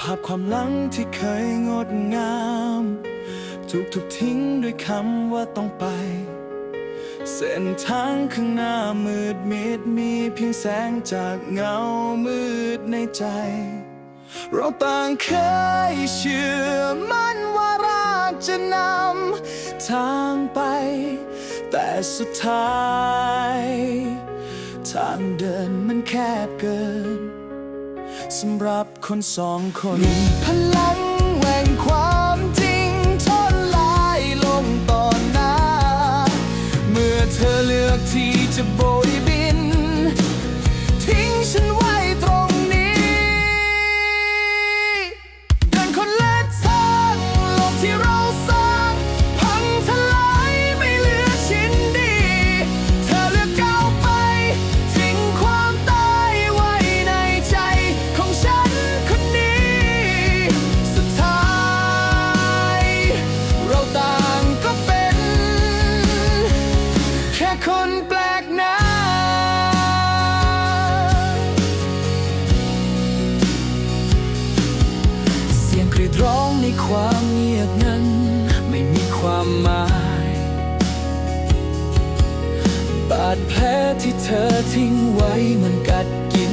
ภาพความหลังที่เคยงดงาม ถูกทุบทิ้งด้วยคำว่าต้องไป เส้นทางข้างหน้ามืดมิดมีเพียงแสงจากเงามืดในใจ เราต่างเคยเชื่อมั่นว่ารักจะนำทางไป แต่สุดท้าย ทางเดินมันแคบเกิน สำหรับคนสองคนมีพลังแห่งความจริงทนลายลงต่อหน้า เมื่อเธอเลือกที่จะโบยบิ ร้องในความเงียบนั้น ไม่มีความหมายบาดแผลที่เธอทิ้งไว้มันกัดกิน